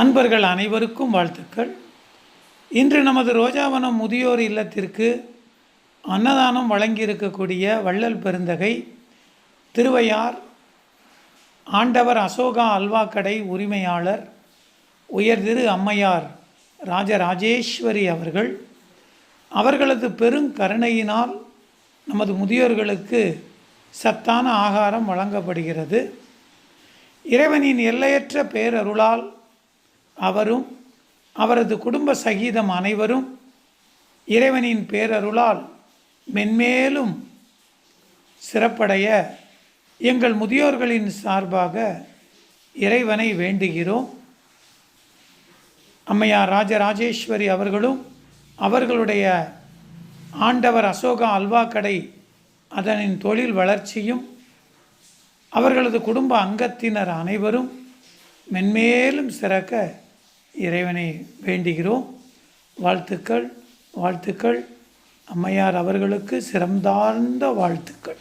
அன்பர்கள் அனைவருக்கும் வாழ்த்துக்கள். இன்று நமது ரோஜாவனம் முதியோர் இல்லத்திற்கு அன்னதானம் வழங்கியிருக்கக்கூடிய வள்ளல் பெருந்தகை திருவையார் ஆண்டவர் அசோகா அல்வா கடை உரிமையாளர் உயர் திரு அம்மையார் ராஜராஜேஸ்வரி அவர்கள். அவர்களது பெருங்கருணையினால் நமது முதியோர்களுக்கு சத்தான ஆகாரம் வழங்கப்படுகிறது. இறைவனின் எல்லையற்ற பேரருளால் அவரும் அவரது குடும்ப சகிதம் அனைவரும் இறைவனின் பேரருளால் மென்மேலும் சிறப்படைய எங்கள் முதியோர்களின் சார்பாக இறைவனை வேண்டுகிறோம். அம்மையார் ராஜராஜேஸ்வரி அவர்களும் அவர்களுடைய ஆண்டவர் அசோகா அல்வா கடை அதனின் தொழில் வளர்ச்சியும் அவர்களது குடும்ப அங்கத்தினர் அனைவரும் மென்மேலும் சிறக்க இறைவனை வேண்டுகிறோம். வாழ்த்துக்கள் வாழ்த்துக்கள். அம்மையார் அவர்களுக்கு சிறந்தார்ந்த வாழ்த்துக்கள்.